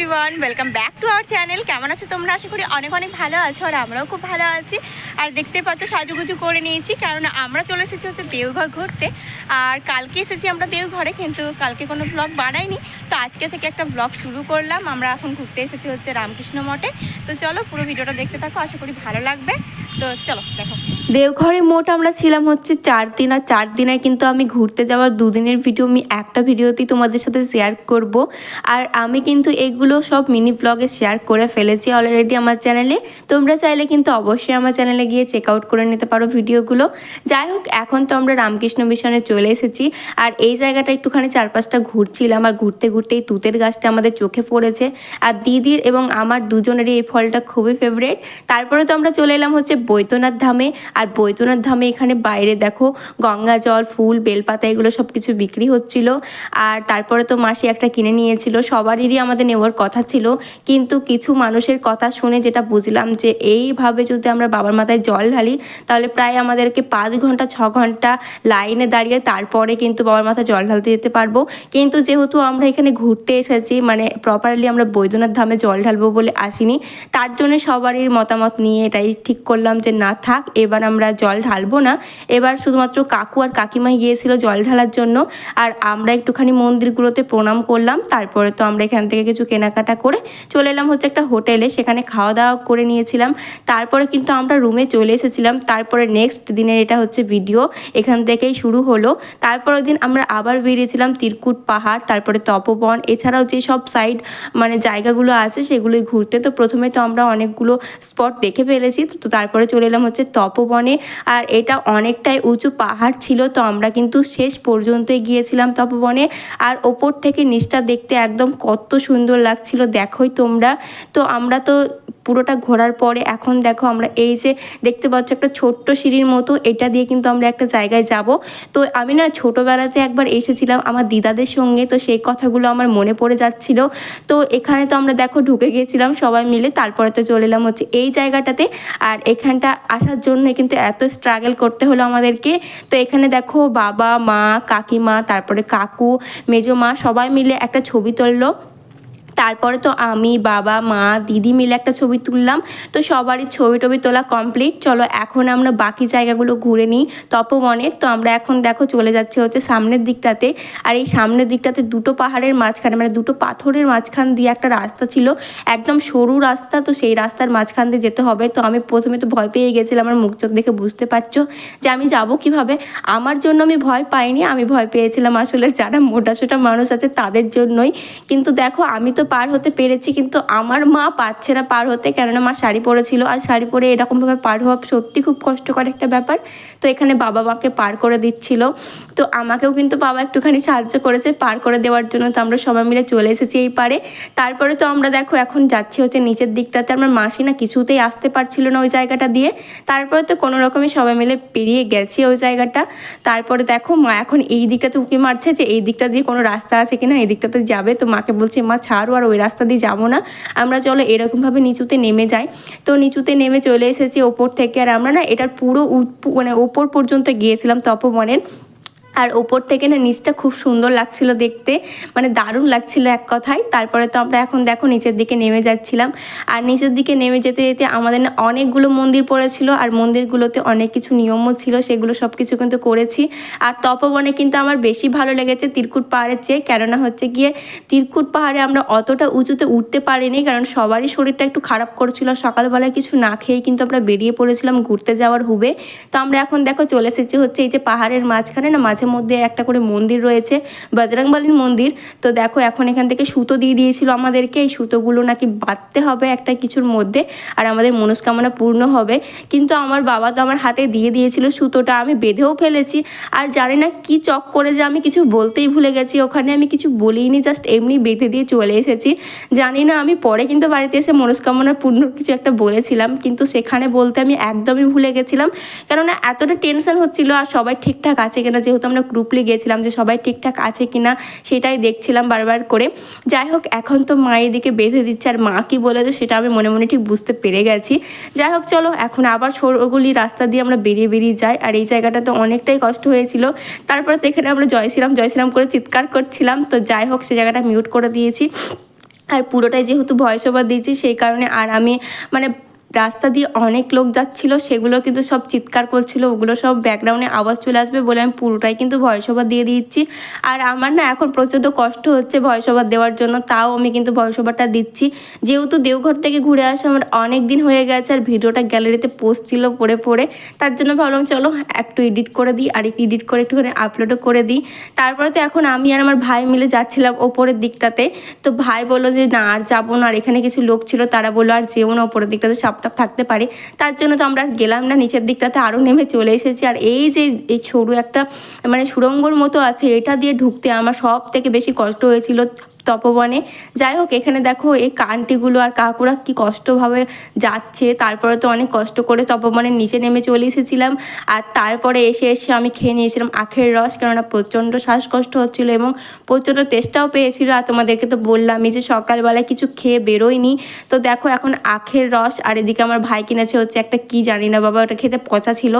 Everyone welcome back to our channel কেমন আছো তোমরা? আশা করি অনেক অনেক ভালো আছো আর আমরাও খুব ভালো আছি। আর দেখতে পাচ্ছ, সাজুগুজু করে নিয়েছি, কারণ আমরা চলে এসেছি হচ্ছে দেওঘর ঘুরতে। আর কালকে এসেছি আমরা দেওঘরে, কিন্তু কালকে কোনো ব্লগ বানাইনি। তো আজকে থেকে একটা ব্লগ শুরু করলাম। আমরা এখন ঘুরতে এসেছি হচ্ছে রামকৃষ্ণ মঠে। তো চলো পুরো ভিডিওটা দেখতে থাকো, আশা করি ভালো লাগবে। তো চলো, দেখো। দেওঘরে মোট আমরা ছিলাম হচ্ছে চার দিন, আর চার দিনে কিন্তু আমি ঘুরতে যাওয়ার দুদিনের ভিডিও আমি একটা ভিডিওতেই তোমাদের সাথে শেয়ার করব। আর আমি কিন্তু এগুলো সব মিনি ব্লগে শেয়ার করে ফেলেছি অলরেডি আমার চ্যানেলে তোমরা চাইলে কিন্তু অবশ্যই আমার চ্যানেলে গিয়ে চেক আউট করে নিতে পারো ভিডিওগুলো যাই হোক, এখন তো আমরা রামকৃষ্ণ মিশনে চলে এসেছি। আর এই জায়গাটা একটুখানি চারপাশটা ঘুরছিলাম, আর ঘুরতে ঘুরতে এই তুতের গাছটা আমাদের চোখে পড়েছে। আর দিদির এবং আমার দুজনেরই এই ফলটা খুবই ফেভারেট তারপরে তো আমরা চলে এলাম হচ্ছে বৈদ্যনাথ ধামে। আর বৈদ্যনাথ ধামে এখানে বাইরে দেখো গঙ্গা জল, ফুল, বেলপাতা, এগুলো সব কিছু বিক্রি হচ্ছিল। আর তারপরে তো মাসি একটা কিনে নিয়েছিল সবারই আমাদের নেওয়ার কথা ছিল। কিন্তু কিছু মানুষের কথা শুনে যেটা বুঝলাম যে এইভাবে যদি আমরা বাবার মাথায় জল ঢালি, তাহলে প্রায় আমাদেরকে পাঁচ ঘণ্টা, ছ ঘণ্টা লাইনে দাঁড়িয়ে তারপরে কিন্তু বাবার মাথায় জল ঢালতে যেতে পারব। কিন্তু যেহেতু আমরা এখানে ঘুরতে এসেছি মানে প্রপারলি আমরা বৈদ্যনাথ ধামে জল ঢালবো বলে আসিনি, তার জন্য সবারই মতামত নিয়ে এটাই ঠিক করলাম যে না থাক, এবার আমরা জল ঢালবো না। এবার শুধুমাত্র কাকু আর কাকিমাই গিয়েছিল জল ঢালার জন্য। আর আমরা একটুখানি মন্দিরগুলোতে প্রণাম করলাম। তারপরে তো আমরা এখান থেকে কিছু কেনাকাটা করে চলে এলাম হচ্ছে একটা হোটেলে। সেখানে খাওয়া দাওয়া করে নিয়েছিলাম। তারপরে কিন্তু আমরা রুমে চলে এসেছিলাম। তারপরে নেক্সট দিনের এটা হচ্ছে ভিডিও। এখান থেকেই শুরু হলো। তারপরের দিন আমরা আবার বেরিয়েছিলাম তিরকুট পাহাড়, তারপরে তপবন। এছাড়াও যে সব সাইড মানে জায়গাগুলো আছে সেগুলোই ঘুরতে। তো প্রথমে তো আমরা অনেকগুলো স্পট দেখে ফেলেছি। তো তারপরে চলে এলাম হচ্ছে তপবনে। আর এটা অনেকটাই উঁচু পাহাড় ছিল, তো আমরা কিন্তু শেষ পর্যন্তই গিয়েছিলাম তপবনে আর ওপর থেকে নিচটা দেখতে একদম কত সুন্দর লাগছিল, দেখোই তোমরা। তো আমরা তো পুরোটা ঘোরার পরে এখন দেখো আমরা এই যে দেখতে পাচ্ছ একটা ছোট্ট সিঁড়ির মতো, এটা দিয়ে কিন্তু আমরা একটা জায়গায় যাব। তো আমি না ছোটোবেলাতে একবার এসেছিলাম আমার দিদাদের সঙ্গে, তো সেই কথাগুলো আমার মনে পড়ে যাচ্ছিল। তো এখানে তো আমরা দেখো ঢুকে গিয়েছিলাম সবাই মিলে, তারপরে তো চলে এলাম হচ্ছে এই জায়গাটাতে। আর এখানটা আসার জন্য কিন্তু এত স্ট্রাগল করতে হলো আমাদেরকে। তো এখানে দেখো বাবা, মা, কাকিমা, তারপরে কাকু, মেজো মা সবাই মিলে একটা ছবি তুললো। তারপরে তো আমি, বাবা, মা, দিদি মিলে একটা ছবি তুললাম। তো সবারই ছবি টবি তোলা কমপ্লিট চলো এখন আমরা বাকি জায়গাগুলো ঘুরে নিই তপবনের তো আমরা এখন দেখো চলে যাচ্ছে হচ্ছে সামনের দিকটাতে। আর এই সামনের দিকটাতে দুটো পাহাড়ের মাঝখানে মানে দুটো পাথরের মাঝখান দিয়ে একটা রাস্তা ছিল। একদম সরু রাস্তা, তো সেই রাস্তার মাঝখান দিয়ে যেতে হবে। তো আমি প্রথমে তো ভয় পেয়ে গেছিলাম, আমার মুখ চোখ দেখে বুঝতে পারছ যে আমি যাব কীভাবে। আমার জন্য আমি ভয় পাইনি, আমি ভয় পেয়েছিলাম আসলে যারা মোটাসোটা মানুষ আছে তাদের জন্যই। কিন্তু দেখো আমি তো পার হতে পেরেছি, কিন্তু আমার মা পাচ্ছে না পার হতে। কেননা মা শাড়ি পরেছিল, আর শাড়ি পরে এরকমভাবে পার হওয়া সত্যি খুব কষ্টকর একটা ব্যাপার। তো এখানে বাবা মাকে পার করে দিচ্ছিল। তো আমাকেও কিন্তু বাবা একটুখানি সাহায্য করেছে পার করে দেওয়ার জন্য। তো আমরা সবাই মিলে চলে এসেছি এই পারে। তারপরে তো আমরা দেখো এখন যাচ্ছি হচ্ছে নিচের দিকটাতে। আমার মাসি না কিছুতেই আসতে পারছিল না ওই জায়গাটা দিয়ে। তারপরে তো কোনো রকমে সবাই মিলে পেরিয়ে গেছি ওই জায়গাটা। তারপরে দেখো মা এখন এই দিকটাতে উঁকি মারছে যে এই দিকটা দিয়ে কোনো রাস্তা আছে কিনা, এই দিকটাতে যাবে। তো মাকে বলছে, মা ছাড়ো ওই রাস্তা দিয়ে যাব না। আমরা চলো এরকমভাবে নিচুতে নেমে যাই। তো নিচুতে নেমে চলে এসেছি ওপর থেকে। আর আমরা না এটার পুরো মানে ওপর পর্যন্ত গিয়েছিলাম তপবনের। আর ওপর থেকে না নিচটা খুব সুন্দর লাগছিল দেখতে। মানে দারুণ লাগছিল এক কথায়। তারপরে তো আমরা এখন দেখো নিচের দিকে নেমে যাচ্ছিলাম। আর নিচের দিকে নেমে যেতে যেতে আমাদের না অনেকগুলো মন্দির পড়েছিল আর মন্দিরগুলোতে অনেক কিছু নিয়মও ছিল, সেগুলো সব কিছু কিন্তু করেছি। আর তপবনে কিন্তু আমার বেশি ভালো লেগেছে তিরকুট পাহাড়ের চেয়ে, কেননা হচ্ছে গিয়ে তিরকুট পাহাড়ে আমরা অতটা উঁচুতে উঠতে পারিনি, কারণ সবারই শরীরটা একটু খারাপ করছিল। সকালবেলায় কিছু না খেয়ে কিন্তু আমরা বেরিয়ে পড়েছিলাম ঘুরতে যাওয়ার হুবে। তো আমরা এখন দেখো চলে এসেছি হচ্ছে এই যে পাহাড়ের মাঝখানে না মাঝে মধ্যে একটা করে মন্দির রয়েছে, বজরংবলীর মন্দির। তো দেখো, এখন এখান থেকে সুতো দিয়ে দিয়েছিল আমাদেরকে। এই সুতোগুলো নাকি বাঁধতে হবে একটা কিছুর মধ্যে, আর আমাদের মনস্কামনা পূর্ণ হবে। কিন্তু আমার বাবা তো আমার হাতে দিয়ে দিয়েছিল সুতোটা, আমি বেঁধেও ফেলেছি। আর জানি না কি চক করে যে আমি কিছু বলতেই ভুলে গেছি। ওখানে আমি কিছু বলিনি জাস্ট এমনি বেঁধে দিয়ে চলে এসেছি। জানি না আমি পরে কিন্তু বাড়িতে এসে মনস্কামনা পূর্ণ কিছু একটা বলেছিলাম, কিন্তু সেখানে বলতে আমি একদমই ভুলে গেছিলাম। কেননা এতটা টেনশন হচ্ছিল, আর সবাই ঠিকঠাক আছে কিনা যেহেতু আমরা গ্রুপলি গিয়েছিলাম যে সবাই ঠিকঠাক আছে কি না সেটাই দেখছিলাম বারবার করে। যাই হোক, এখন তো মায়ের দিকে বেঁধে দিচ্ছে আর মা কি বলেছে সেটা আমি মনে মনে ঠিক বুঝতে পেরে গেছি। যাই হোক, চলো, এখন আবার সরগুলি রাস্তা দিয়ে আমরা বেরিয়ে বেরিয়ে যাই। আর এই জায়গাটা তো অনেকটাই কষ্ট হয়েছিল। তারপরে তো এখানে আমরা জয় শ্রীরাম জয় শ্রীরাম করে চিৎকার করছিলাম। তো যাই হোক, সে জায়গাটা মিউট করে দিয়েছি। আর পুরোটাই যেহেতু ভয়েস ওভার দিয়েছি, সেই কারণে আর আমি মানে রাস্তা দিয়ে অনেক লোক যাচ্ছিল, সেগুলো কিন্তু সব চিৎকার করছিল, ওগুলো সব ব্যাকগ্রাউন্ডে আওয়াজ চলে আসবে বলে আমি পুরোটাই কিন্তু ভয়েস ওভার দিয়ে দিচ্ছি। আর আমার না এখন প্রচণ্ড কষ্ট হচ্ছে ভয়েস ওভার দেওয়ার জন্য, তাও আমি কিন্তু ভয়েস ওভারটা দিচ্ছি। যেহেতু দেওঘর থেকে ঘুরে আসা আমার অনেক দিন হয়ে গেছে, আর ভিডিওটা গ্যালারিতে পোস্ট ছিল পড়ে পড়ে, তার জন্য ভাবলাম চলো একটু এডিট করে দিই, আর একটু এডিট করে একটুখানি আপলোডও করে দিই। তারপরে তো এখন আমি আর আমার ভাই মিলে যাচ্ছিলাম ওপরের দিকটাতে, তো ভাই বলল যে, না, আর যাব না। আর এখানে কিছু লোক ছিল, তারা বলল, আর যেও না, ওপরের দিকটাতে সাপটাপ থাকতে পারে। তার জন্য তো আমরা গেলাম না, নিচের দিকটাতে আরও নেমে চলে এসেছি। আর এই যে এই সরু একটা মানে সুড়ঙ্গর মতো আছে, এটা দিয়ে ঢুকতে আমার সব থেকে বেশি কষ্ট হয়েছিল। তপবনে। যাই হোক, এখানে দেখো এই কান্টিগুলো আর কাকুরা কি কষ্টভাবে যাচ্ছে। তারপরে তো অনেক কষ্ট করে তপবনের নিচে নেমে চলে এসেছিলাম। আর তারপরে এসে এসে আমি খেয়ে নিয়েছিলাম আখের রস, কেননা প্রচণ্ড শ্বাসকষ্ট হচ্ছিল এবং প্রচণ্ড তেষ্টাও পেয়েছিল। আর তোমাদেরকে তো বললামই যে সকালবেলায় কিছু খেয়ে বেরোয়নি। তো দেখো এখন আখের রস, আর এদিকে আমার ভাই কিনেছে হচ্ছে একটা কি জানি না বাবা, ওটা খেতে পচা ছিল।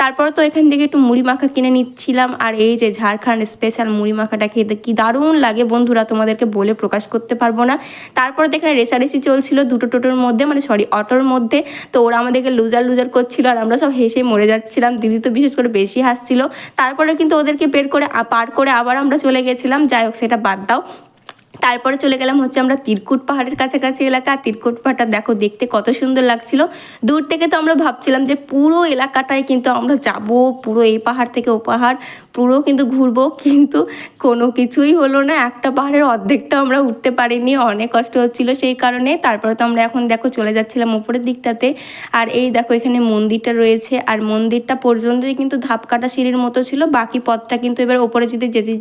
তারপরে তো এখান থেকে একটু মুড়ি মাখা কিনে নিচ্ছিলাম। আর এই যে ঝাড়খণ্ড স্পেশাল মুড়ি মাখাটা খেতে কি দারুণ লাগে বন্ধুরা, তোমাদেরকে বলে প্রকাশ করতে পারব না। তারপরে তো এখানে রেসারেসি চলছিল দুটো টোটোর মধ্যে মানে সরি অটোর মধ্যে। তো ওরা আমাদেরকে লুজার লুজার করছিল আর আমরা সব হেসে মরে যাচ্ছিলাম। দিদি তো বিশেষ করে বেশি হাসছিল। তারপরে কিন্তু ওদেরকে বের করে পার করে আবার আমরা চলে গেছিলাম। যাই হোক, সেটা বাদ দাও। তারপরে চলে গেলাম হচ্ছে আমরা তিরকুট পাহাড়ের কাছাকাছি এলাকা। তিরকুট পাহাড়টা দেখো, দেখতে কত সুন্দর লাগছিল। দূর থেকে তো আমরা ভাবছিলাম যে পুরো এলাকাটায় কিন্তু আমরা যাব, পুরো এই পাহাড় থেকে ও পাহাড়, পুরো কিন্তু ঘুরবো, কিন্তু কোনো কিছুই হলো না। একটা পাহাড়ের অর্ধেকটা আমরা উঠতে পারিনি, অনেক কষ্ট হচ্ছিল সেই কারণে। তারপরে তো আমরা এখন দেখো চলে যাচ্ছিলাম উপরের দিকটাতে। আর এই দেখো এখানে মন্দিরটা রয়েছে, আর মন্দিরটা পর্যন্তই কিন্তু ধাপ কাটা সিঁড়ির মতো ছিল, বাকি পথটা কিন্তু এবার ওপরে যেতে যেতে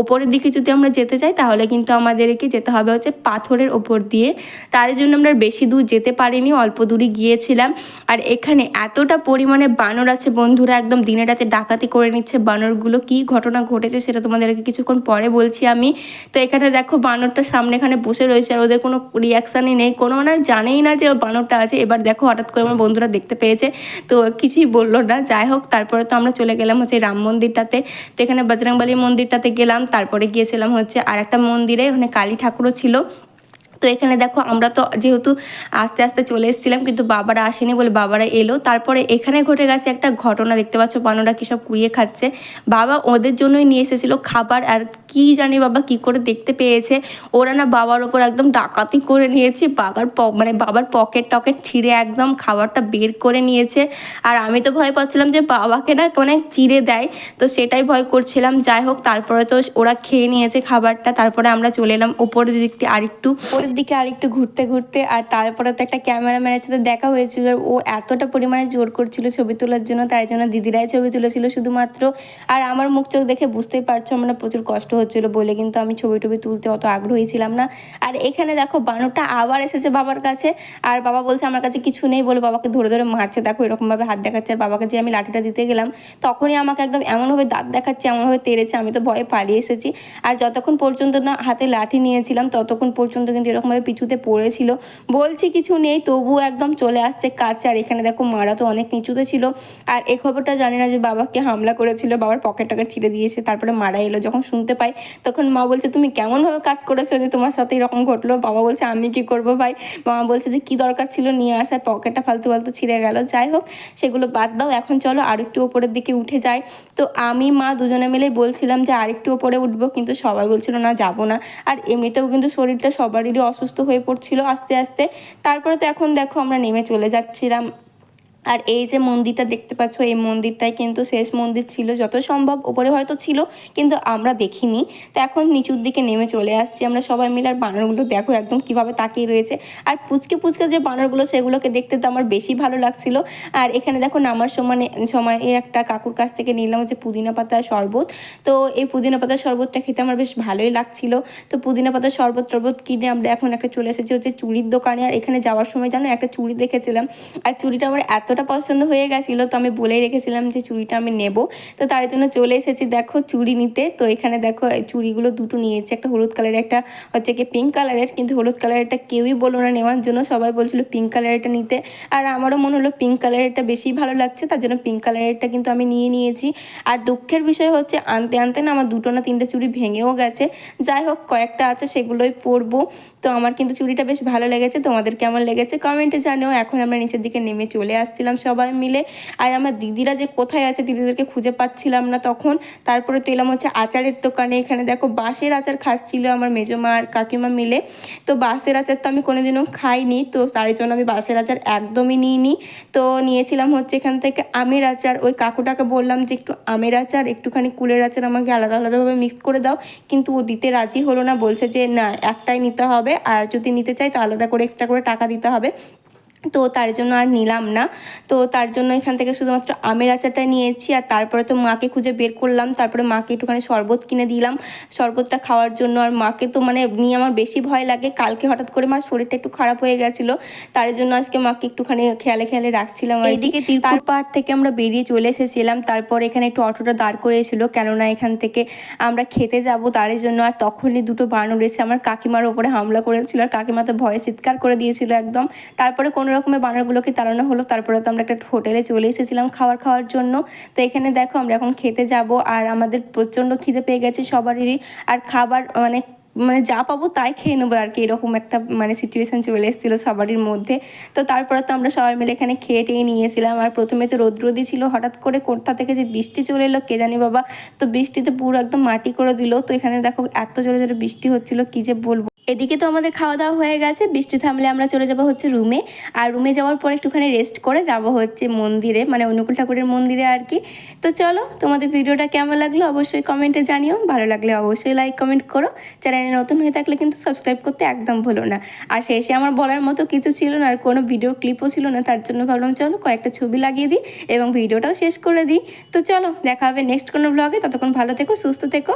ওপরের দিকে যদি আমরা যেতে চাই, তাহলে কিন্তু আমাদেরকে যেতে হবে হচ্ছে পাথরের ওপর দিয়ে। তার জন্য আমরা বেশি দূর যেতে পারিনি, অল্প দূরই গিয়েছিলাম। আর এখানে এতটা পরিমাণে বানর আছে বন্ধুরা, একদম দিনে রাতে ডাকাতি করে নিচ্ছে বানরগুলো। কি ঘটনা ঘটেছে সেটা তোমাদেরকে কিছুক্ষণ পরে বলছি আমি। তো এখানে দেখো বানরটা সামনে এখানে বসে রয়েছে আর ওদের কোনো রিয়াকশানই নেই। কোনো ওনারা জানেই না যে বানরটা আছে। এবার দেখো হঠাৎ করে আমার বন্ধুরা দেখতে পেয়েছে। তো কিছুই বলল না। যাই হোক, তারপরে তো আমরা চলে গেলাম হচ্ছে রাম মন্দিরটাতে। তো এখানে বজরংবলী মন্দিরটাতে গেলাম তারপরে গিয়েছিলাম হচ্ছে আর একটা মন্দিরে ওখানে কালী ঠাকুরও ছিল। তো এখানে দেখো আমরা তো যেহেতু আস্তে আস্তে চলে এসেছিলাম, কিন্তু বাবারা আসেনি বলে বাবারা এলো। তারপরে এখানে ঘটে গেছে একটা ঘটনা, দেখতে পাচ্ছ বানরা কী সব কুড়িয়ে খাচ্ছে। বাবা ওদের জন্যই নিয়ে এসেছিল খাবার, আর কি জানি বাবা কি করে দেখতে পেয়েছে। ওরা না বাবার ওপর একদম ডাকাতি করে নিয়েছে, বাবার মানে বাবার পকেট টকেট ছিঁড়ে একদম খাবারটা বের করে নিয়েছে। আর আমি তো ভয় পাচ্ছিলাম যে বাবাকে না মানে চিড়ে দেয়, তো সেটাই ভয় করছিলাম। যাই হোক, তারপরে তো ওরা খেয়ে নিয়েছে খাবারটা, তারপরে আমরা চলে এলাম ওপরের দিক দিয়ে আরেকটু। ওপরের দিকে আরেকটু ঘুরতে ঘুরতে, আর তারপরে তো একটা ক্যামেরাম্যানের সাথে দেখা হয়েছিল ও এতটা পরিমাণে জোর করছিল ছবি তোলার জন্য, তাই জন্য দিদিরাই ছবি তুলেছিল শুধুমাত্র। আর আমার মুখ চোখ দেখে বুঝতেই পারছ আমার প্রচুর কষ্ট হচ্ছিল বলে, কিন্তু আমি ছবি টবি তুলতে অত আগ্রহী ছিলাম না। আর এখানে দেখো, বানরটা আবার এসেছে বাবার কাছে, আর বাবা বলছে, আমার কাছে কিছু নেই, বলে বাবাকে ধরে ধরে মারছে। দেখো, এরকমভাবে হাত দেখাচ্ছে, আর বাবাকে যে আমি লাঠিটা দিতে গেলাম, তখনই আমাকে একদম এমনভাবে দাঁত দেখাচ্ছে, এমনভাবে তেড়েছে, আমি তো ভয়ে পালিয়ে এসেছি। আর যতক্ষণ পর্যন্ত না হাতে লাঠি নিয়েছিলাম, ততক্ষণ পর্যন্ত কিন্তু এরকমভাবে পিছুতে পড়েছিল। বলছি কিছু নেই, তবুও একদম চলে আসছে কাছে। আর এখানে দেখো মারা তো অনেক নিচুতে ছিল। আর এই খবরটা জানি না যে বাবাকে হামলা করেছিল, বাবার পকেট টকেট ছিঁড়ে দিয়েছে, তারপরে মারা এলো যখন শুনতে পাই। তখন মা বলছে, তুমি কেমনভাবে কাজ করেছ যে তোমার সাথে এরকম ঘটলো? বাবা বলছে, আমি কি করব ভাই? মামা বলছে যে, কি দরকার ছিল নিয়ে আসার? পকেটটা ফালতু ফালতু ছিঁড়ে গেল। যাই হোক, সেগুলো বাদ দাও। এখন চলো আর একটু ওপরের দিকে উঠে যায় তো আমি, মা দুজনে মিলে বলছিলাম যে, আরেকটু ওপরে উঠবো। কিন্তু সবাই বলছিল, না, যাব না। আর এমনিতেও কিন্তু শরীরটা সবারই অসুস্থ হয়ে পড়ছিল আস্তে আস্তে। তারপরে তো এখন দেখো আমরা নেমে চলে যাচ্ছিলাম। আর এই যে মন্দিরটা দেখতে পাচ্ছ, এই মন্দিরটাই কিন্তু শেষ মন্দির ছিল, যত সম্ভব ওপরে হয়তো ছিল, কিন্তু আমরা দেখিনি। তো এখন নিচুর দিকে নেমে চলে আসছি আমরা সবাই মিলে, আর বানরগুলো দেখো একদম কীভাবে তাকিয়ে রয়েছে। আর পুচকে পুচকে যে বানরগুলো, সেগুলোকে দেখতে তো আমার বেশি ভালো লাগছিল। আর এখানে দেখো নামার সময় সময় একটা কাকুর কাছ থেকে নিলাম হচ্ছে পুদিনা পাতার শরবত। তো এই পুদিনা পাতার শরবতটা খেতে আমার বেশ ভালোই লাগছিল। তো পুদিনা পাতার শরবত টরবত কিনে আমরা এখন একটা চলে এসেছি হচ্ছে চুড়ির দোকানে। আর এখানে যাওয়ার সময় জানো, একটা চুড়ি দেখেছিলাম। আর চুড়িটা আমার এত এতটা পছন্দ হয়ে গেছিল, তো আমি বলেই রেখেছিলাম যে চুড়িটা আমি নেব। তো তার জন্য চলে এসেছি, দেখো চুড়ি নিতে। তো এখানে দেখো চুড়িগুলো দুটো নিয়েছি, একটা হলুদ কালারের, একটা হচ্ছে কি পিঙ্ক কালারের। কিন্তু হলুদ কালারেরটা কেউই বলল না, নেওয়ার জন্য সবাই বলছিল পিঙ্ক কালারেরটা নিতে। আর আমারও মনে হলো পিঙ্ক কালারেরটা বেশি ভালো লাগছে, তার জন্য পিঙ্ক কালারেরটা কিন্তু আমি নিয়ে নিয়েছি। আর দুঃখের বিষয় হচ্ছে, আনতে আনতে না আমার দুটো না তিনটে চুড়ি ভেঙেও গেছে। যাই হোক, কয়েকটা আছে, সেগুলোই পরবো। তো আমার কিন্তু চুড়িটা বেশ ভালো লেগেছে, তোমাদের কেমন লেগেছে কমেন্টে জানিও। এখন আমরা নিচের দিকে নেমে চলে আসছিলাম সবাই মিলে। আর আমার দিদিরা যে কোথায় আছে দিদিদেরকে খুঁজে পাচ্ছিলাম না তখন। তারপরে তো এলাম হচ্ছে আচারের দোকানে। এখানে দেখো বাঁশের আচার খাচ্ছিল আমার মেজো মা আর কাকিমা মিলে। তো বাঁশের আচার তো আমি কোনোদিনও খাইনি। তো তার জন্য আমি বাঁশের আচার একদমই নিইনি। তো নিয়েছিলাম হচ্ছে এখান থেকে আমের আচার। ওই কাকুটাকে বললাম যে একটু আমের আচার, একটুখানি কুলের আচার আমাকে আলাদা আলাদাভাবে মিক্স করে দাও। কিন্তু ও দিতে রাজি হলো না। বলছে যে না, একটাই নিতে হবে। আর যদি নিতে চাই তো আলাদা করে এক্সট্রা করে টাকা দিতে হবে। তো তার জন্য আর নিলাম না। তো তার জন্য এখান থেকে শুধুমাত্র আমের আচারটা নিয়েছি আর তারপরে তো মাকে খুঁজে বের করলাম। তারপরে মাকে একটুখানি শরবত কিনে দিলাম। শরবতটা খাওয়ার জন্য আর মাকে তো মানে নিয়ে আমার বেশি ভয় লাগে। কালকে হঠাৎ করে মার শরীরটা একটু খারাপ হয়ে গেছিল। তার জন্য আজকে মাকে একটুখানি খেয়ালে খেয়ালে রাখছিলাম আর এইদিকে তিরপুর পাহাড় থেকে আমরা বেরিয়ে চলে এসেছিলাম। তারপর এখানে একটু অটোটা দাঁড় করেছিল কেননা এখান থেকে আমরা খেতে যাব তার জন্য আর তখনই দুটো বানর এসে আমার কাকিমার ওপরে হামলা করেছিল। আর কাকিমা তো ভয়ে চিৎকার করে দিয়েছিল একদম। তারপরে কোনো রকমে বানরগুলোকে তাড়ানো হলো। তারপরে তো আমরা একটা হোটেলে চলে এসেছিলাম খাবার খাওয়ার জন্য। তো এখানে দেখো আমরা এখন খেতে যাব আর আমাদের প্রচণ্ড খিদে পেয়ে গেছে সবারই। আর খাবার মানে মানে যা পাবো তাই খেয়ে নেব আর কি। এরকম একটা মানে সিচুয়েশন চলে এসেছিল সবারই মধ্যে। তো তারপরে তো আমরা সবাই মিলে এখানে খেয়ে টেয়ে নিয়েছিলাম। আর প্রথমে তো রোদ রোদই ছিল হঠাৎ করে। কোথা থেকে যে বৃষ্টি চলে এলো কে জানি বাবা। তো বৃষ্টিতে পুরো একদম মাটি করে দিল। তো এখানে দেখো এত জোরে জোরে বৃষ্টি হচ্ছিল। কী যে বলব। এদিকে তো আমাদের খাওয়া দাওয়া হয়ে গেছে, বৃষ্টি থামলে আমরা চলে যাব হচ্ছে রুমে। আর রুমে যাওয়ার পর একটুখানি রেস্ট করে যাব হচ্ছে মন্দিরে মানে অনুকূল ঠাকুরের মন্দিরে আর কি। তো চলো, তোমাদের ভিডিওটা কেমন লাগল অবশ্যই কমেন্টে জানিও, ভালো লাগলে অবশ্যই লাইক কমেন্ট করো। চ্যানেলে নতুন হয়ে থাকলে কিন্তু সাবস্ক্রাইব করতে একদম ভুলো না। আর শেষে আমার বলার মতো কিছু ছিল না, আর কোনো ভিডিও ক্লিপও ছিল না, তার জন্য ভাবলাম চলো কয়েকটা ছবি লাগিয়ে দিই এবং ভিডিওটাও শেষ করে দিই। তো চলো, দেখা হবে নেক্সট কোনো ব্লগে ততক্ষণ ভালো থেকো, সুস্থ থেকো।